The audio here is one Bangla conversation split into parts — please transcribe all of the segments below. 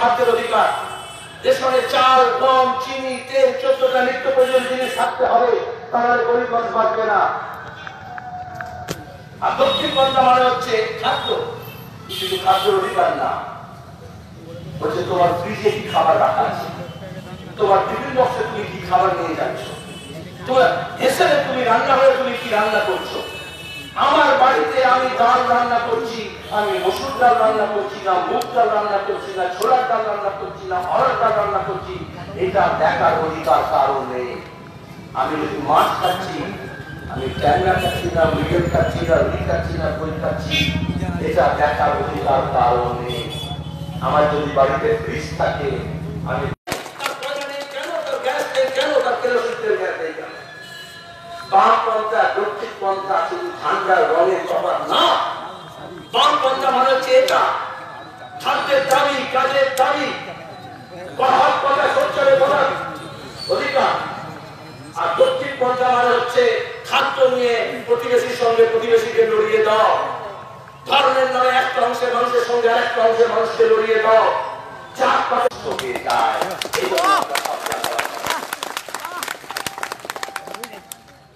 খাদ্যের অধিকার। রেশনে চাল, গম, চিনি, তেল, চোদ্দটা নিত্য প্রয়োজন জিনিস থাকতে হবে, তাহলে গরিব বাঁচবে না। আর দক্ষিণ পন্থা মানে হচ্ছে খাদ্য। শুধু খাদ্যের অধিকার না। বলছে, তোমার ফ্রিজে কি খাবার রাখা আছে? তোমার টিফিন বক্সে তুমি কি খাবার নিয়ে যাচ্ছ? তোমার হেসেলে তুমি রান্না হয়ে তুমি কি রান্না করছ? আমার বাড়িতে আমি ডাল রান্না করছি, আমি মসুর ডাল রান্না করছি, না মুগ ডাল রান্না করছি, না ছোলার ডাল রান্না করছি, না অড়ার ডাল রান্না করছি, এটা দেখার অধিকার কারণ নেই। আমি যদি মাছ খাচ্ছি, আমি ট্যাংরা খাচ্ছি, না মৃগেল খাচ্ছি, না রুই খাচ্ছি, না বই খাচ্ছি, এটা দেখার অধিকার কারণ নেই। আমার যদি বাড়িতে ফ্রিজ থাকে, আমি বাম দক্ষিণ পন্থা শুধু ঠান্ডার রঙের তফাৎ না। বাম মানে এটা। খাদ্যের দাবি, কাজের দাবি। কথা কথা অধিকার। আর দক্ষিণ পন্থা মানে হচ্ছে খাদ্য নিয়ে প্রতিবেশীর সঙ্গে প্রতিবেশীকে লড়িয়ে দাও। ধর্মের একটা অংশের মানুষের সঙ্গে আরেকটা অংশের মানুষকে লড়িয়ে দাও। চার এই জন্য আমরা সব জায়গায়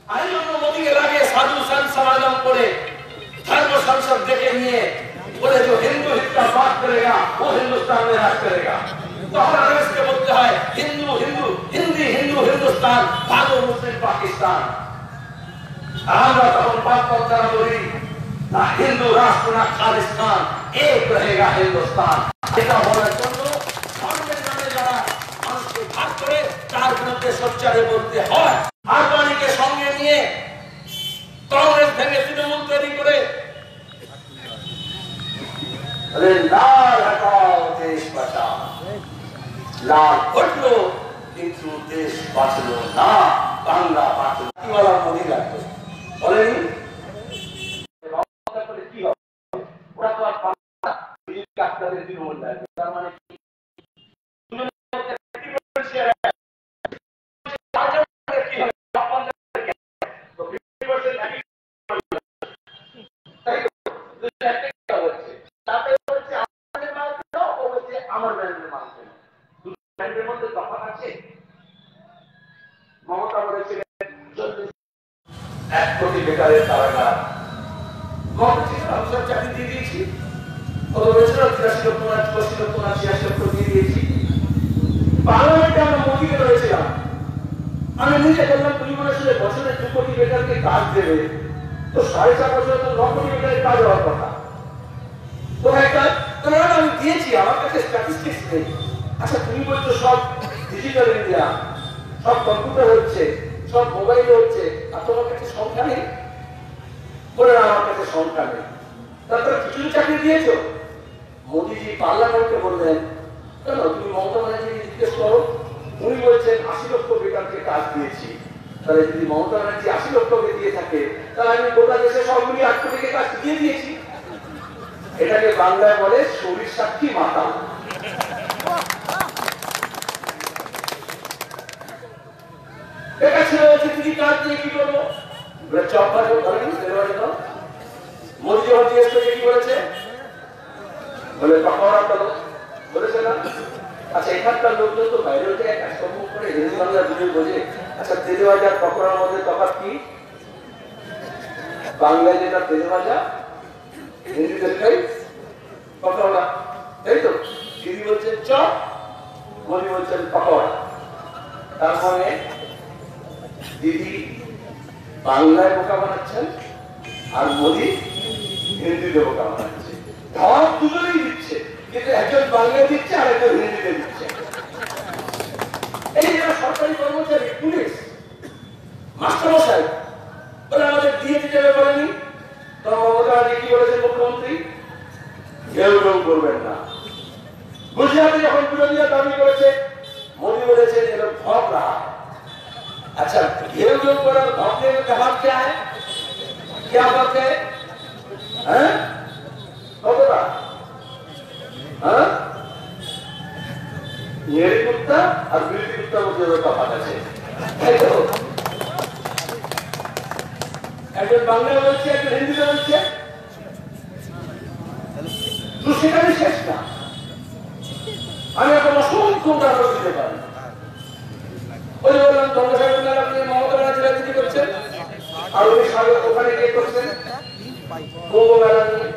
আর এই জন্য মোদীকে লাগে সাধু সন্ত সমাগম করে धर्म संसद देखे निए बोले जो हिंदू हित का बात करेगा वो हिंदुस्तान में राज करेगा तो हमारा देश के बोलते हैं हिंदू हिंदू हिंदी हिंदू हिंदुस्तान भागो मुस्लिम पाकिस्तान আমরা তখন বাদ পন্থারা বলি না হিন্দু রাষ্ট্র না খালিস্তান এক রহেগা হিন্দুস্তান এটা বলার জন্য ধর্মের নামে যারা মানুষকে ভাগ করে তার বিরুদ্ধে সোচ্চারে বলতে হয় আরবানিকে দিয়ে কংগ্রেস ভেঙে তৃণমূল তৈরি করে লাল হটাও দেশ তার মানে বেকারের কারাগার বলেছিল তিরাশি লক্ষ দিয়েছি। পার্লামেন্টে আমি নিজে বললাম, তুমি বছরে কাজ দেবে। তো সাড়ে চার বছরে কাজ হওয়ার কথা। কোথায় কাজ তাহলে আমি দিয়েছি, আমার কাছে নেই। আচ্ছা তুমি বলছো সব ডিজিটাল ইন্ডিয়া সব কম্পিউটার হচ্ছে, সব মোবাইলে হচ্ছে, আর তোমার কাছে সংখ্যা নেই? বলে না আমার কাছে সংখ্যা নেই তারপরে চাকরি দিয়েছ? মোদীজি পার্লামেন্টে বললেন, কেন? তুমি মমতা ব্যানার্জিকে জিজ্ঞেস করো। উনি বলছেন, আশি লক্ষ বেকারকে কাজ দিয়েছি। তাহলে যদি মমতা ব্যানার্জি আশি লক্ষকে দিয়ে থাকে, তাহলে আমি গোটা দেশে সবগুলি আট কোটিকে কাজ দিয়ে দিয়েছি। এটাকে বাংলায় বলে শরীর সাক্ষী মাতা এটা ছিল হচ্ছে তুমি কাজ দিয়ে কি করব? চপ ধরেন মোদি যখন জিজ্ঞেস করছে, কি বলেছে? বলে পাকড়া করো বলেছে না? আচ্ছা এখানকার লোকজন তো বাইরে থেকে কাজকর্ম করে? হিন্দি বাংলা দুটোই বোঝে? আচ্ছা তেলে ভাজা পকোড়ার মধ্যে তফাৎ কি? বাংলায় যেটা তেলে ভাজা হিন্দিতে খাই পকোড়া। তাই তো? দিদি বলছেন চপ। মোদি বলছেন, পকোড়া। তারপরে দিদি বাংলায় বোকা বানাচ্ছেন আর মোদি হিন্দিতে বোকা বানাচ্ছে ধর দুজনেই দিচ্ছে কিন্তু একজন বাংলায় দিচ্ছে আর একজন হিন্দিতে দিচ্ছে এই যারা সরকারি কর্মচারী পুলিশ মাস্টারমশাই বলে আমাদের দিয়ে দিতে হবে বলেনি তখন মমতা ব্যানার্জি কি বলেছেন মুখ্যমন্ত্রী কেউ কেউ করবেন না গুজরাটে যখন বিরোধীরা দাবি করেছে মোদী বলেছেন এগুলো ভব রাহা अच्छा घेर के ऊपर भौंकने में जवाब क्या है क्या बात है হ্যাঁ? কতটা হ্যাঁ? আর সেখানে শেষ না। আমি এখন অসংখ্য উদাহরণ দিতে পারি। ওই বললাম চন্দ্রশেখর মমতা ব্যানার্জি রাজনীতি করছেন। আর উনি ওখানে গিয়ে করছেন। কুম্ভ মেলা নিয়ে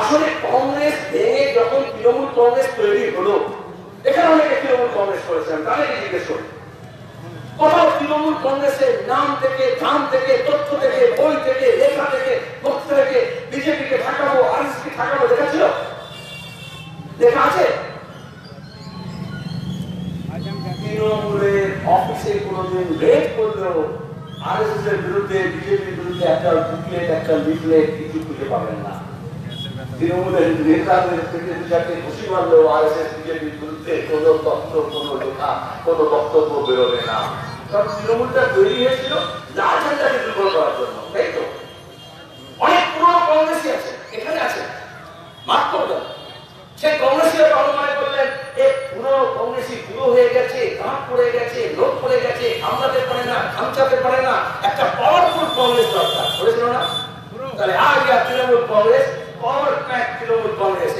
আসলে কংগ্রেস ভেঙে যখন তৃণমূল কংগ্রেস তৈরি হলো, এখানে অনেকে তৃণমূল কংগ্রেস করেছেন তাদেরকে জিজ্ঞেস করুন? কোথাও তৃণমূল কংগ্রেসের নাম থেকে ধাম থেকে, তথ্য থেকে, বই থেকে, লেখা থেকে বক্তৃতা থেকে বিজেপিকে ঠাকাবো, আরএসকে ঠাকাবো দেখা ছিল? লেখা আছে? তৃণমূলের অফিসে কোনোদিন রেড করলেও আরএসএস এর বিরুদ্ধে বিজেপির বিরুদ্ধে একটা বুকলেট একটা লিফলেট কিছু খুঁজে পাবেন না। তৃণমূলের নেতাদের থেকে খুশি মারলেও আরএসএস, বিজেপির বিরুদ্ধে কোনো তথ্য, কোনো লেখা, কোনো বক্তব্য বেরোবে না। কারণ তৃণমূলটা তৈরি হয়েছিল ঝান্ডাকে দুর্বল করার জন্য তাই তো অনেক পুরনো কংগ্রেসই আছে এখানে আছে মাফ করবেন সেই কংগ্রেসীরা তখন মনে করলেন এ পুরনো কংগ্রেসি বুড়ো হয়ে গেছে দাঁত পড়ে গেছে লোক পড়ে গেছে কামড়াতে পারে না খামচাতে পারে না একটা পাওয়ারফুল কংগ্রেস দরকার, বলেছিল না? তাহলে আর তৃণমূল কংগ্রেস তৃণমূল কংগ্রেস?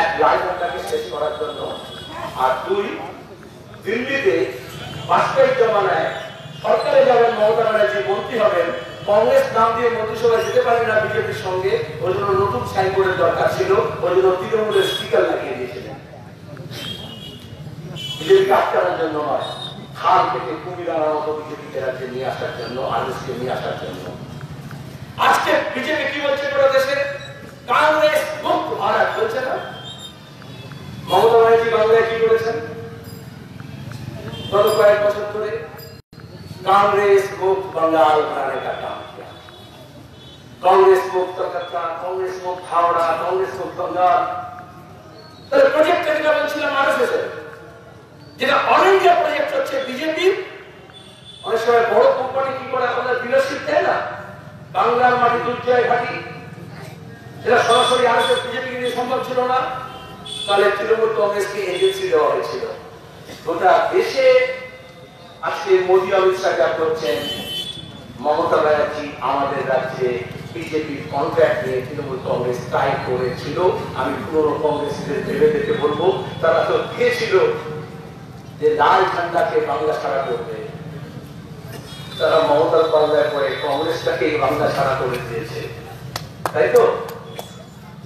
এক শেষ করার জন্য। আর দুই, দিল্লিতে জমানায় সরকারে যাবেন, মমতা ব্যানার্জি মন্ত্রী হবেন কংগ্রেস নাম দিয়ে মন্ত্রিসভায় যেতে পারবে না বিজেপির সঙ্গে ওই জন্য নতুন সাইনবোর্ডের দরকার ছিল ওই জন্য তৃণমূলের স্পিকার লাগিয়ে দিয়েছিলেন। বিজেপিকে আটকানোর জন্য নয় খাল থেকে কুমিরার মতো বিজেপিকে রাজ্যে নিয়ে আসার জন্য আরএসকে নিয়ে আসার জন্য। আজকে বিজেপি কি বলছে গোটা দেশে? কংগ্রেস মুক্ত ভারত বলছে না? মমতা ব্যানার্জি বাংলায় কি করেছেন? গত কয়েক বছর ধরে कांग्रेस मुक्त बंगाल बनाने का काम किया कांग्रेस मुक्त कलकत्ता कांग्रेस मुक्त हावड़ा कांग्रेस मुक्त बंगाल তাহলে প্রজেক্ট যেটা বলছিলাম আরএসএস এর যেটা অল ইন্ডিয়া প্রজেক্ট হচ্ছে বিজেপি অনেক সময় বড় কোম্পানি কি করে আমাদের ডিলারশিপ দেয় না বাংলার মাটি দুর্জয় ঘাটি যেটা সরাসরি আরএসএস বিজেপি নিয়ে সম্ভব ছিল না তাহলে তৃণমূল কংগ্রেসকে এজেন্সি দেওয়া হয়েছিল গোটা দেশে আজকে মোদী অমিত শাহ যা করছেন, মমতা ব্যানার্জি আমাদের রাজ্যে বিজেপির কন্ট্রাক্ট নিয়ে তৃণমূল কংগ্রেস তাই করেছিল। আমি পুরনো কংগ্রেসীদের ভেবে দেখে বলব, তারা তো দিয়েছিল যে লাল ঝান্ডাকে বাংলা ছাড়া করবে। তারা মমতার পাল্লায় পরে কংগ্রেসটাকে বাংলা ছাড়া করে দিয়েছে। তাই তো?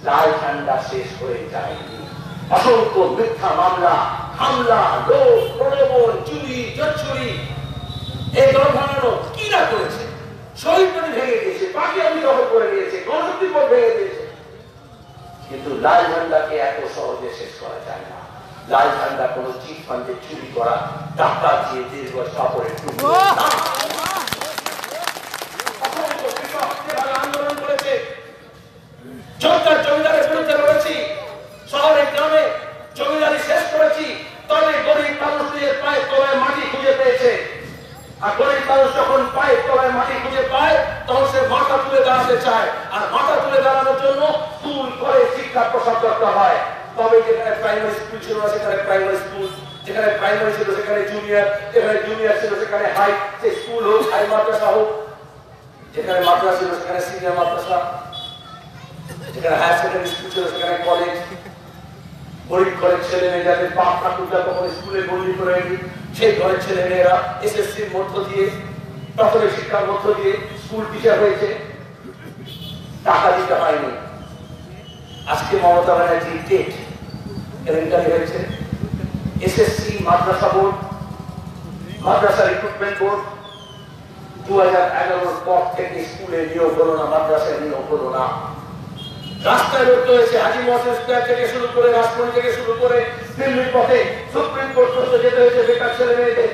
লাল ঝান্ডা শেষ হয়ে যায়নি। অসংখ্য মিথ্যা মামলা হামলা লোক প্রলোভন চুরি জচ্ছুরি এই দল কি না করেছে। শহীদ নদী ভেঙে দিয়েছে পাখি আমি দখল করে নিয়েছে গণতন্ত্রী পথ ভেঙে দিয়েছে। কিন্তু লাল ঝান্ডাকে এত সহজে শেষ করা যায় না। লাল ঝান্ডা কোনো চিট ফান্ডে চুরি করা টাকা দিয়ে দীর্ঘ সাপড়ে টুকরো না। অসংখ্য কৃষক যেভাবে আন্দোলন করেছে জমিদার জমিদারের বিরুদ্ধে লড়েছি শহরে গ্রামে জমিদারি শেষ করেছি তবে গরিব মানুষ দিয়ে পায়ের তলায় মাটি খুঁজে পেয়েছে আর গরিব মানুষ যখন পায়ের তলায় মাটি খুঁজে পায় তখন সে মাথা তুলে দাঁড়াতে চায় আর মাথা তুলে দাঁড়ানোর জন্য স্কুল করে শিক্ষা প্রসার হয়, তবে যেখানে প্রাইমারি স্কুল ছিল সেখানে প্রাইমারি স্কুল যেখানে প্রাইমারি ছিল, সেখানে যেখানে ছিল, সেখানে হাই সে স্কুল হোক হাই মাদ্রাসা হোক, যেখানে মাদ্রাসা ছিল, সেখানে সিনিয়র মাদ্রাসা, যেখানে হায়ার সেকেন্ডারি স্কুল ছিল, সেখানে কলেজ গরিব ঘরের ছেলে মেয়ে যাদের বাপ স্কুলে বন্দি করে সেই ঘরের ছেলে মেয়েরা এসএসসির মধ্য দিয়ে, প্রাথমিক শিক্ষার মধ্য দিয়ে স্কুল টিচার হয়েছে, টাকা দিতে হয়নি আজকে মমতা ব্যানার্জি টেট কেলেঙ্কারি হয়েছে এসএসসি, মাদ্রাসা বোর্ড, মাদ্রাসা রিক্রুটমেন্ট বোর্ড দু হাজার এগারোর পর থেকে স্কুলে নিয়োগ হলো না, মাদ্রাসায় নিয়োগ হলো না। রাস্তায় রুখতে হয়েছে হাজি মহাসেন স্কোয়ার থেকে শুরু করে রাজপুরি থেকে শুরু করে দিল্লির পথে সুপ্রিম কোর্ট পর্যন্ত যেতে হয়েছে বেকার ছেলে মেয়েদের।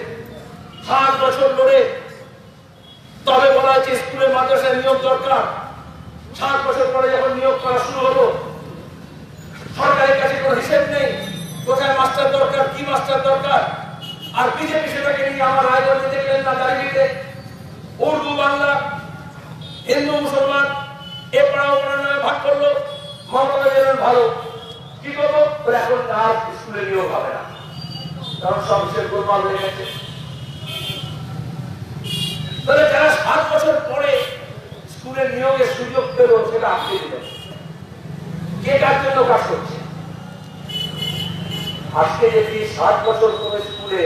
সাত বছর ধরে তবে বলা হয়েছে স্কুলে মাদ্রাসায় নিয়োগ দরকার। সাত বছর পরে যখন নিয়োগ করা শুরু হলো সরকারের কাছে কোনো হিসেব নেই। কোথায় মাস্টার দরকার, কি মাস্টার দরকার? আর বিজেপি সেটাকে নিয়ে আমার রায়গঞ্জে দেখলেন না দাঁড়িয়ে উর্দু, বাংলা, হিন্দু, মুসলমান, এ পাড়া ও নামে ভাগ করল। মমতা ব্যানার্জি ভালো। কি করব? এখন আর স্কুলে নিয়োগ হবে না। কারণ সব হিসেব গোলমাল হয়ে গেছে। তাহলে যারা সাত বছর পরে স্কুলে নিয়োগের সুযোগ পেল, সেটা আটকে দিল। কে কার জন্য কাজ করছে। আজকে যদি সাত বছর কোনো স্কুলে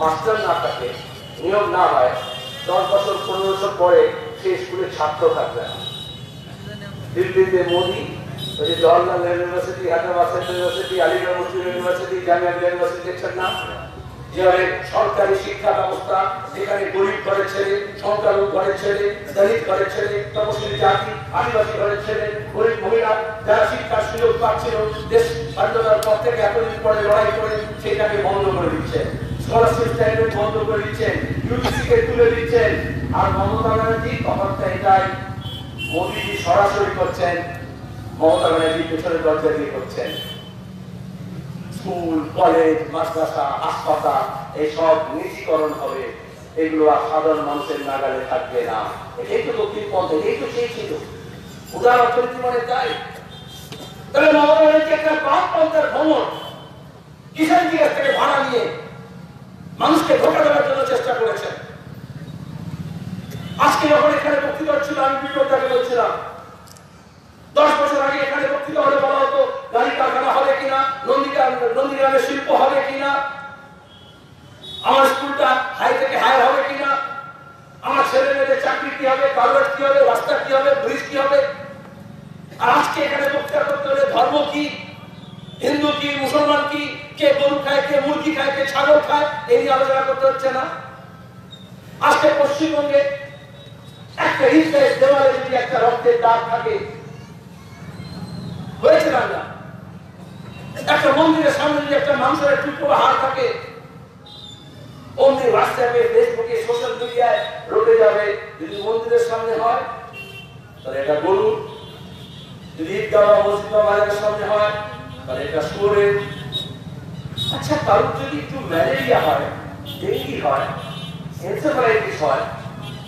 মাস্টার না থাকে, নিয়োগ না হয়, দশ বছর, পনেরো বছর পরে সেই স্কুলে ছাত্র থাকবে না। দিল্লিতে মোদী যে Jawaharlal Nehru university Hyderabad central university Aligarh Muslim university Jamia university দেখছেন না? সরকারি শিক্ষা ব্যবস্থা, যেখানে গরিব ঘরের ছেলে, সংখ্যালঘু ঘরের ছেলে, দলিত ঘরের ছেলে, তপশিলি জাতি, আদিবাসী ঘরের ছেলে, গরিব মহিলা, যারা শিক্ষার সুযোগ পাচ্ছিল, দেশ স্বাধীনতার পর থেকে এতদিন পরে লড়াই করে সেটাকে বন্ধ করে দিচ্ছে। স্কলারশিপ বন্ধ করে দিচ্ছেন তুলে দিচ্ছেন আর মমতা ব্যানার্জি তফাৎটা এটাই মোদীজি সরাসরি করছেন, মমতা ব্যানার্জি দরজা দিয়ে করছেন। স্কুল, কলেজ, মাদ্রাসা, হাসপাতাল এইসব নিজীকরণ হবে। এগুলো আর সাধারণ মানুষের নাগালে থাকবে না। এটাই তো দক্ষিণ পন্থ এটাই তো চেয়েছিল উদার অর্থনীতি মানে তাই। তাহলে মমতা ব্যানার্জি একটা বাম পন্থার ভ্রমণ কিষানজি কাছ থেকে ভাড়া নিয়ে মানুষকে ধোকা দেওয়ার জন্য চেষ্টা করেছেন। আজকে যখন এখানে বক্তৃতা ছিল আমি বিপ্লবটাকে বলছিলাম দশ বছর আগে এখানে বক্তৃতা হলে বলা হতো, গাড়ি কারখানা হবে কিনা, নন্দীগ্রাম, নন্দীগ্রামের শিল্প হবে কিনা, আমার স্কুলটা হাই থেকে হায়ার হবে কিনা, আমার ছেলে মেয়েদের চাকরি কি হবে, কারবার কি হবে, রাস্তা কি হবে ব্রিজ কি হবে? আজকে এখানে বক্তৃতা করতে হলে ধর্ম কি, হিন্দু কি, মুসলমান কি, কে গরু খায়, কে মুরগি খায়, কে ছাগল খায় এই নিয়ে আলোচনা করতে হচ্ছে না। আজকে পশ্চিমবঙ্গে একটা ইসরায়েল দেওয়ালে যদি একটা রক্তের দাগ থাকে হয়েছে না একটা মন্দিরের সামনে যদি একটা মানুষের টুকরো হার থাকে আচ্ছা কারোর যদি একটু ম্যালেরিয়া হয়, ডেঙ্গি হয় হয়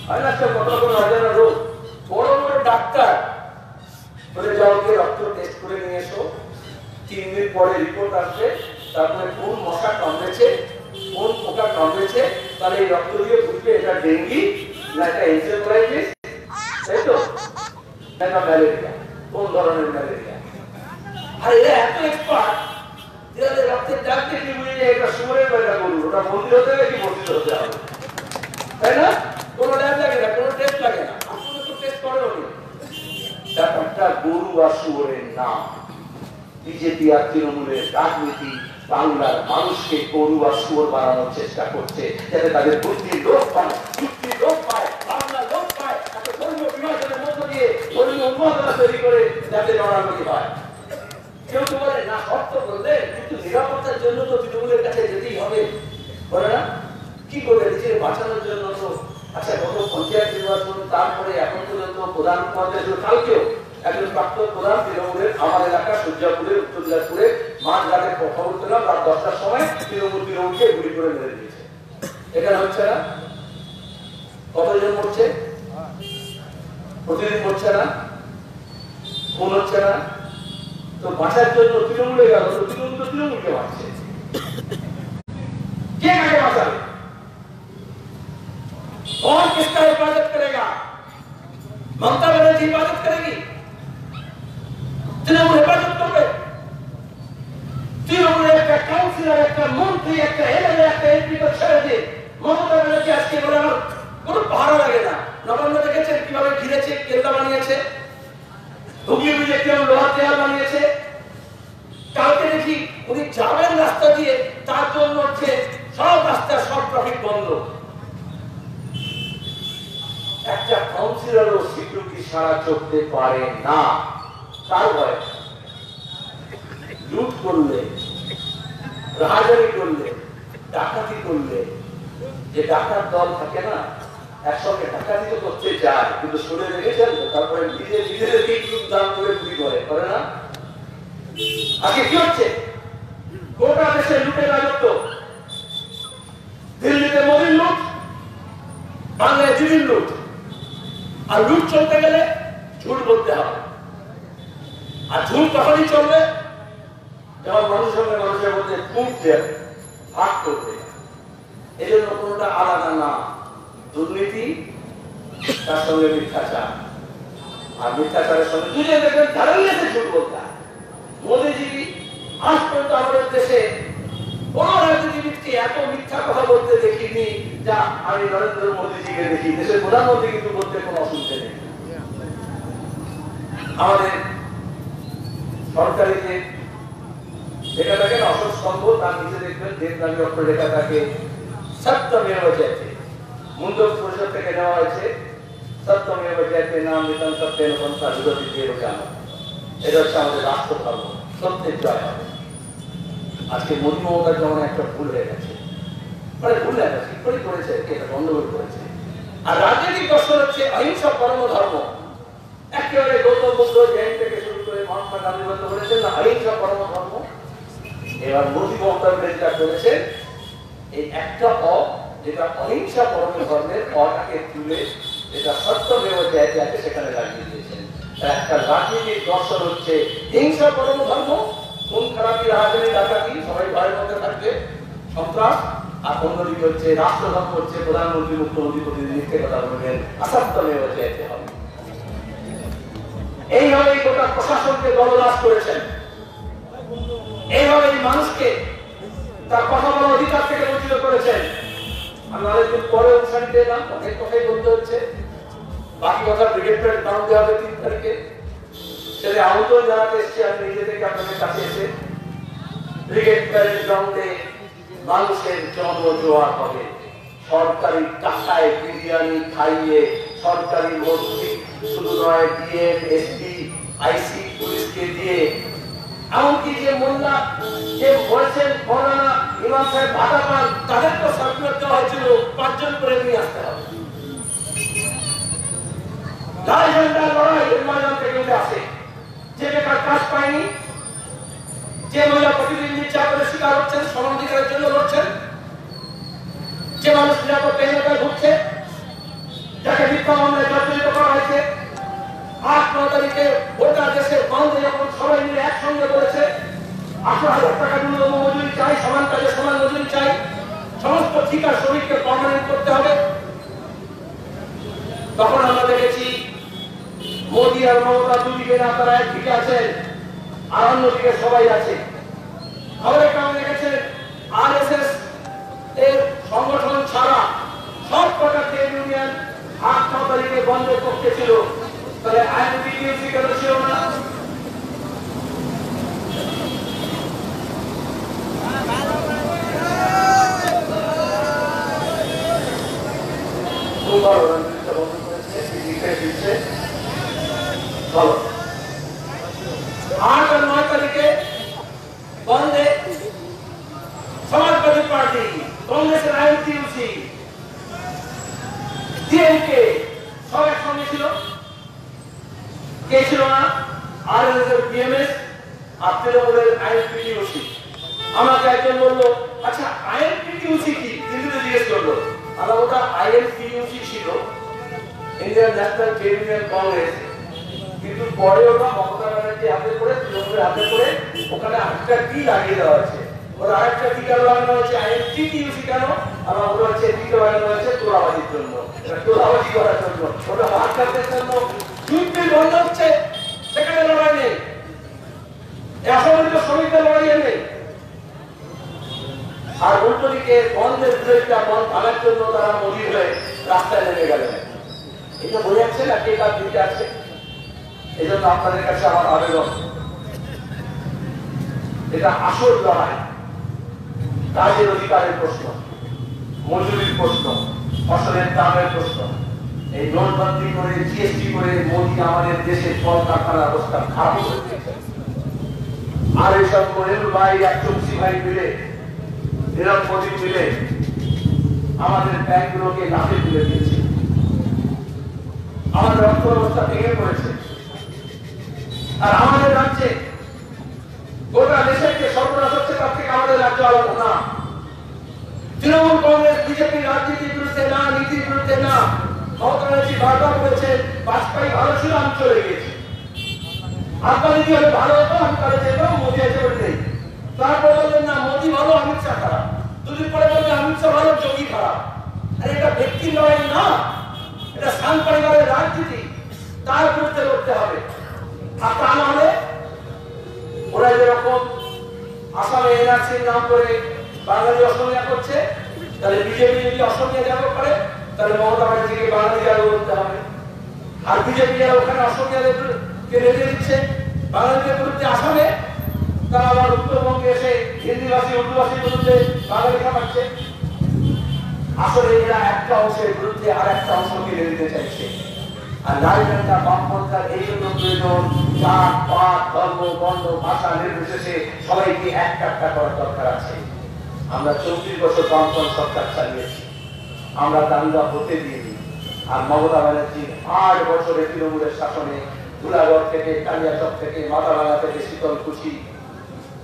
হয় না রোগ। বড় বড় ডাক্তার বলে যাওকে রক্ত টেস্ট করে নিয়ে এসো। তিন দিন পরে রিপোর্ট আসবে। তারপরে কোন মশা কামড়েছে, কোন পোকা কামড়েছে, তাহলে এই রক্ত দিয়ে বুঝবে এটা ডেঙ্গি না এটা এনসেফালাইটিস তাই তো? এটা ম্যালেরিয়া কোন ধরনের ম্যালেরিয়া আর এরা এত এক্সপার্ট এদের রক্তের দাগ দেখে বুঝে এটা বা এটা গরু ওটা মন্দির হতে হবে কি মসজিদ হতে হবে? তাই না কোনো ল্যাব লাগে না কোনো টেস্ট লাগে না আসলে তো টেস্ট করে উনি ব্যাপারটা গরু আর শুয়োরের নাম। বিজেপি আর তৃণমূলের রাজনীতি বাংলার মানুষকে গরু আর শুয়োর বানানোর চেষ্টা করছে, যাতে তাদের বুদ্ধি লোক পায় লোক পায় একটা করে না করলে কিন্তু নিরাপত্তার জন্য তো কাছে যেতেই হবে। বলে না? কি নিজের বাঁচানোর জন্য তো। আচ্ছা নির্বাচন, তারপরে এখন পর্যন্ত প্রধান কালকেও। একজন প্রাক্তন প্রধান তৃণমূলের আমার এলাকা সূর্যাপুরের উত্তর দিনাজপুরে মাঝ রাতে খবর পেলাম রাত দশটার সময় তৃণমূল তৃণমূলকে গুলি করে মেরে দিয়েছে এখানে হচ্ছে না কতজন মরছে প্রতিদিন মরছে না খুন হচ্ছে না তো বাঁচার জন্য তৃণমূলে গেল তো তৃণমূল তো তৃণমূলকে বাঁচছে কে কাকে বাঁচাবে कौन किसका हिफाजत करेगा ममता बनर्जी हिफाजत करेगी তৃণমূল হেফাজত করবে। তৃণমূলের একটা কাউন্সিলর একটা মন্ত্রী, একটা এমএলএ, একটা এমপি তো ছেড়ে দিয়ে মমতা ব্যানার্জি আজকে বলে আমার কোনো পাহারা লাগে না। নবান্ন দেখেছেন কীভাবে ঘিরেছে, কেল্লা বানিয়েছে হুগলি ব্রিজে কিরম লোহার দেয়াল বানিয়েছে। কালকে দেখি উনি যাবেন রাস্তা দিয়ে তার জন্য হচ্ছে সব রাস্তা, সব ট্রাফিক বন্ধ। একটা কাউন্সিলরও সিকিউরিটি সারা চলতে পারে না। তার ভয় লুট করলে, রাহাজারি করলে, ডাকাতি করলে, যে ডাকাত দল থাকে না, একসঙ্গে ডাকাতি তো করতে যায়, কিন্তু শুনে রেখেছেন তারপরে নিজে নিজেদেরকে একটু দাম করে গুলি করে করে না? আজকে কি হচ্ছে? গোটা দেশে লুটের রাজত্ব। দিল্লিতে মোদির লুট, বাংলায় দিদির লুট। আর লুট চলতে গেলে ঝুট বলতে হবে। আর ঝুট তখনই চলবে যখন মানুষের সঙ্গে মানুষের মধ্যে খুব ভাগ করবে এই জন্য কোনোটা আলাদা না। দুর্নীতি, তার সঙ্গে মিথ্যাচার। আর মিথ্যাচারের সঙ্গে দুজনে দেখবেন তারাই আছে ঝুট বলতা মোদীজি আজ পর্যন্ত আমাদের দেশে কোন রাজনীতিবিদকে এত মিথ্যা কথা বলতে দেখিনি যা আমি নরেন্দ্র মোদীজিকে দেখি। দেশের প্রধানমন্ত্রী কিন্তু বলতে কোনো অসুবিধা নেই। আমাদের সরকারি যে স্তম্ভ তার নিচে দেখবেন দেবনামী অক্ষর লেখাটাকে সপ্তমেব জয়তে পরিষদ থেকে নেওয়া হয়েছে। সপ্তমেব জয়তে নাম নিতাম সত্যেন পন্থা বিরোধী দিয়ে জানা এটা হচ্ছে আমাদের রাষ্ট্র ধর্ম সত্যের জয় হবে। আজকে মোদী মমতার যেমন একটা ভুল হয়ে গেছে। মানে ভুল হয়ে গেছে করে করেছে, এটা গন্ডগোল করেছে। আর রাজনৈতিক দর্শন হচ্ছে, অহিংসা পরম ধর্ম একেবারে গৌতম বুদ্ধ জৈন থেকে একটা দর্শন হচ্ছে কোন সবাই মধ্যে থাকবে রাষ্ট্রধর্ম হচ্ছে প্রধানমন্ত্রী, মুখ্যমন্ত্রী প্রতিনিধিত্বে কথা বলবেন অসত্যমেব জয়তে হবে। এইভাবে গোটা প্রশাসনকে দলদাস করেছেন। এইভাবে মানুষকে তার কথা বলার অধিকার থেকে বঞ্চিত করেছেন। জানাতে নিজে থেকে কাছে হবে। সরকারি টাকায় বিরিয়ানি খাইয়ে সরকারি মন্ত্রী শুধু নয় ডিএম এসপি আইসি পুলিশকে দিয়ে, এমনকি যে মোল্লা, যে বলছেন, মৌলানা ইমাম সাহেব ভাতা পান, তাদের তো সার্কুলার দেওয়া হয়েছিল, পাঁচজন করে নিয়ে আসতে হবে। লাল ঝান্ডা লড়াই এর ময়দান থেকে আসে। যে বেকার কাজ পায়নি, যে মহিলা প্রতিদিন নির্যাতনের শিকার হচ্ছেন সমাধিকারের জন্য লড়ছেন, যে মানুষ নিরাপদ বেহনতায় ঘুরছে যাকে মিথ্যা মামলায় জর্জরিত করা হয়েছে, আট ন তারিখে গোটা দেশের বন্ধে যখন সবাই মিলে একসঙ্গে করেছে আঠারো হাজার টাকা ন্যূনতম মজুরি চাই, সমান কাজে সমান মজুরি চাই, সমস্ত ঠিকা শ্রমিককে পার্মানেন্ট করতে হবে। তখন আমরা দেখেছি মোদী আর মমতা দুদিকে না তারা একদিকে আছেন, আর অন্যদিকে সবাই আছে। খবরে তারিখে বন্ধের পক্ষে ছিল। তাহলে আইনবিডিউসি কেন ছিল না। দুবার আর উল্টো দিকে বন্ধের বিরোধিতা বন্ধ ভাঙার জন্য তারা মোদী হয়ে রাস্তায় নেমে গেলেন। এটা বোঝা যাচ্ছে না, কে তার দিকে আছে? এই জন্য আপনাদের কাছে আমার আবেদন। এটা আসল লড়াই। কাজের অধিকারের প্রশ্ন, মজুরির প্রশ্ন, ফসলের দামের প্রশ্ন। এই নোটবন্দি করে, জিএসটি করে মোদী আমাদের দেশের কলকারখানার অবস্থা খারাপ দিয়েছে আর এইসব করে ভাই এক চৌকসি ভাই মিলে নীরব মোদী মিলে আমাদের ব্যাংকগুলোকে লাভে তুলে দিয়েছে। আমাদের অর্থ ব্যবস্থা ভেঙে পড়েছে। আর আমাদের রাজ্যে গোটা দেশের যে সর্বনাশ হচ্ছে, তার থেকে আমাদের রাজ্য আলাদা না তৃণমূল কংগ্রেস বিজেপি রাজনীতির বিরুদ্ধে না, নীতির বিরুদ্ধে না, মমতা ব্যানার্জি বারবার বলেছে, বাজপেয়ী ভালো ছিল আমি চলে গেছি যদি ভালো হতো আমি তাহলে যেতাম মোদী এসে বলতে তারপর বললেন না, মোদী ভালো, অমিত শাহ খারাপ। দুদিন পরে বললেন, অমিত শাহ ভালো, যোগী খারাপ। আর, এটা ব্যক্তির লড়াই না। এটা সান পরিবারের রাজনীতি। তার বিরুদ্ধে লড়তে হবে। আর তা না হলে ওরা যেরকম আসামে এনআরসির নাম করে বাঙালি অসমিয়া করছে, তাহলে বিজেপি যদি অসমিয়া জাগ করে, তাহলে মমতা ব্যানার্জিকে বাঙালি জাগ করতে হবে। আর বিজেপি যারা ওখানে অসমিয়াদেরকে রেখে দিচ্ছে, বাঙালিদের বিরুদ্ধে আসামে তারা আবার উত্তরবঙ্গে এসে হিন্দিভাষী, উর্দুভাষীর বিরুদ্ধে বাঙালি খামাচ্ছে আসলে এরা একটা অংশের বিরুদ্ধে আর একটা অংশকে দিতে চাইছে। আর লালবেন্দা বামপন্থার এই জন্য প্রয়োজন জাত, পাত, ধর্ম, বর্ণ, ভাষা নির্বিশেষে সবাইকে এক একটা করার দরকার আছে। আমরা চৌত্রিশ বছর বামপন্থ সরকার চালিয়েছি। আমরা দাঙ্গা হতে দিইনি। আর মমতা ব্যানার্জি আট বছরে তৃণমূলের শাসনে ধুলাগড় থেকে, কালিয়াচক থেকে মাথাভাঙা থেকে, শীতলকুচি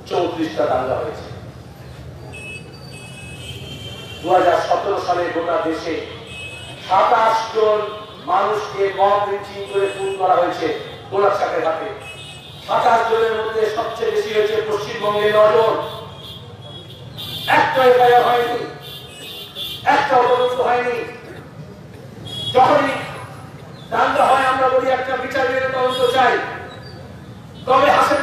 চৌত্রিশটা দাঙ্গা হয়েছে। দু সালে গোটা দেশে সাতাশ জন মানুষকে মব লিঞ্চিং করে খুন করা হয়েছে গোলাপ গোলাপসাকের হাতে। সাতাশ জনের মধ্যে সবচেয়ে বেশি হয়েছে পশ্চিমবঙ্গে নজন। একটা এফআইআর হয়নি একটা তদন্ত হয়নি। যখনই দাঙ্গা হয়, আমরা বলি, একটা বিচার তদন্ত চাই। তবে হাসেনপুরা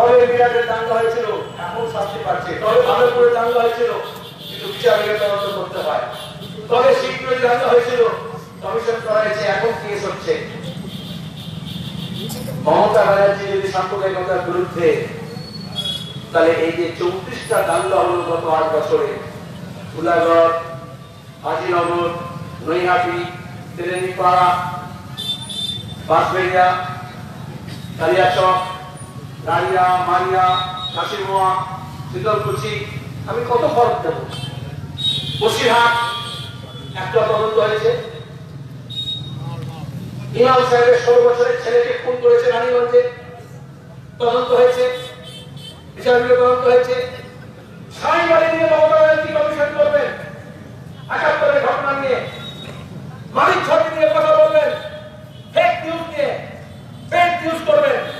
তবে বিরাটের দাঙ্গা হয়েছিল এখন শাস্তি পাচ্ছে। তবে ভাগলপুরে দাঙ্গা হয়েছিল, কিন্তু বিচার তদন্ত করতে হয়। তবে শীঘ্রই দাঙ্গা হয়েছিল, কমিশন করা হয়েছে এখন কেস হচ্ছে। মমতা ব্যানার্জি যদি সাম্প্রদায়িকতার বিরুদ্ধে, তাহলে এই যে চৌত্রিশটা দাঙ্গা হলো গত আট বছরে ফুলাগড় হাজিনগর, নৈহাটি তেলেনিপাড়া বাঁশবেড়িয়া, কালিয়াচক দাঁড়িয়া মারিয়া কাশিমোয়া শীতলকুচি, আমি কত ফরক দেব? বসিরহাট, একটা তদন্ত হয়েছে। ইমাম সাহেবের ষোলো বছরের ছেলেকে খুন করেছে রানীগঞ্জে। তদন্ত হয়েছে। বিচার বিভাগে তদন্ত হয়েছে। সাই বাড়ি মমতা ব্যানার্জি কমিশন করবেন। একাত্তরের ঘটনা নিয়ে। মালিক ছবি নিয়ে কথা বলবেন। ফেক নিউজ নিয়ে। ফেক নিউজ করবেন।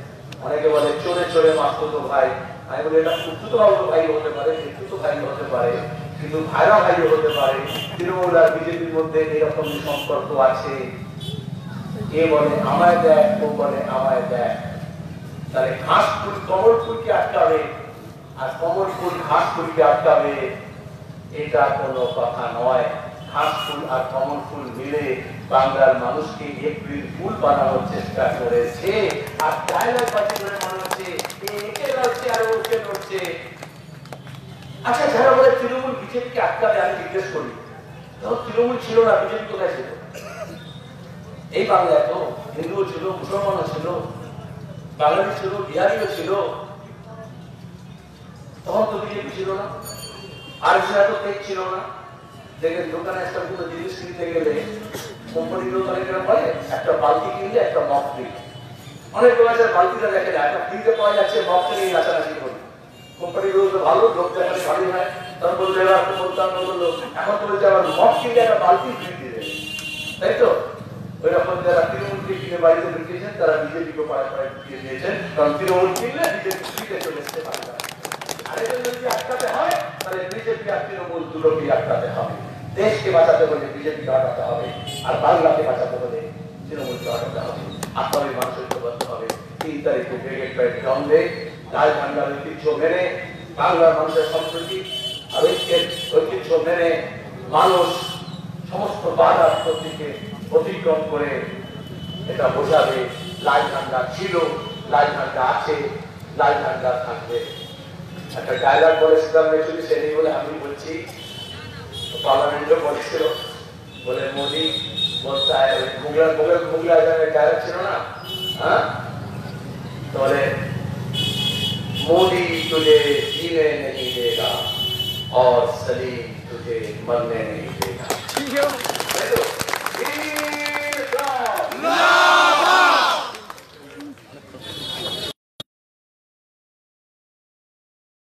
অনেকে বলে, চোরে চোরে মাসুতো ভাই। আমি বলি, এটা উদ্ধত ভাই হতে পারে বিদ্যুৎ ভাই হতে পারে, কিন্তু ভাইরা ভাই হতে পারে। তৃণমূল আর বিজেপির মধ্যে এরকম সম্পর্ক আছে। এ বলে, আমায় দেয় ও বলে, আমায় দেয় তাহলে ঘাস ফুল কমল ফুলকে আটকাবে, আর কমল ফুল ঘাস ফুলকে আটকাবে, এটা কোনো কথা নয়। ঘাস ফুল আর কমল ফুল মিলে বাংলার মানুষকে এপ্রিল ফুল বানানোর চেষ্টা করেছে। আর ডায়লগ বাজি করে মনে এ একে লড়ছে আর ওকে লড়ছে। আচ্ছা যারা বলে তৃণমূল বিজেপিকে আটকাবে, আমি জিজ্ঞেস করি, তখন তৃণমূল ছিল না, বিজেপি কোথায় ছিল? এই বাংলায় তো হিন্দুও ছিল মুসলমানও ছিল, বাঙালি ছিল, বিহারিও ছিল। তখন তো বিজেপি ছিল না। আর সেটা তো ছিল না। দেখেন, দোকানে একটা কোনো জিনিস কিনতে গেলে কোম্পানিগুলো কেন বলে একটা বালতি কিনলে একটা মগ ফ্রি অনেক আছে বালতিটা দেখে যায় একটা ফ্রিতে পাওয়া যাচ্ছে মগটা নিয়ে নাচানাচি করি। কোম্পানিগুলো তো ভালো, লোক দেখালে ভালো হয়। তখন বলল এবার বলতাম বলল এখন তো বলছে, আবার মগ কিনলে একটা বালতি ফ্রি দিয়ে তাই তো? ওই রকম যারা তৃণমূলকে কিনে বাড়িতে ঢুকিয়েছেন, তারা বিজেপিকে পাড়ায় পাড়ায় ঢুকিয়ে দিয়েছেন। কারণ তৃণমূল কিনলে বিজেপি ফ্রিতে চলে আসতে পারে না। আর এটা যদি আটকাতে হয়, তাহলে বিজেপি আর তৃণমূল দুটোকেই আটকাতে হবে। দেশকে বাঁচাতে হলে বিজেপিকে আটকাতে হবে, আর বাংলাকে বাঁচাতে হলে তৃণমূলকে আটকাতে হবে। আপনাদের মানুষ ঐক্যবদ্ধ হবে। তিন তারিখে ব্রিগেড প্যারেড গ্রাউন্ডে লাল ঝান্ডার ঐতিহ্য মেনে বাংলার মানুষের সংস্কৃতি আর ঐক্যের ঐতিহ্য মেনে মানুষ সমস্ত বাধা প্রতিকে অতিক্রম করে এটা বোঝাবে লাল ঝান্ডা ছিল লাল ঝান্ডা আছে লাল ঝান্ডা থাকবে। একটা ডায়লগ বলেছিলাম অ্যাকচুয়ালি সে নেই বলে আমি বলছি পার্লামেন্টেও বসছিল বলে মোদি বস্তায় ওই মুগলা মুগলা মুগলা আজানের ডায়লগ ছিল না হ্যাঁ বলে मोदी तुझे जीने नहीं देगा और सलीम तुझे मरने नहीं देगा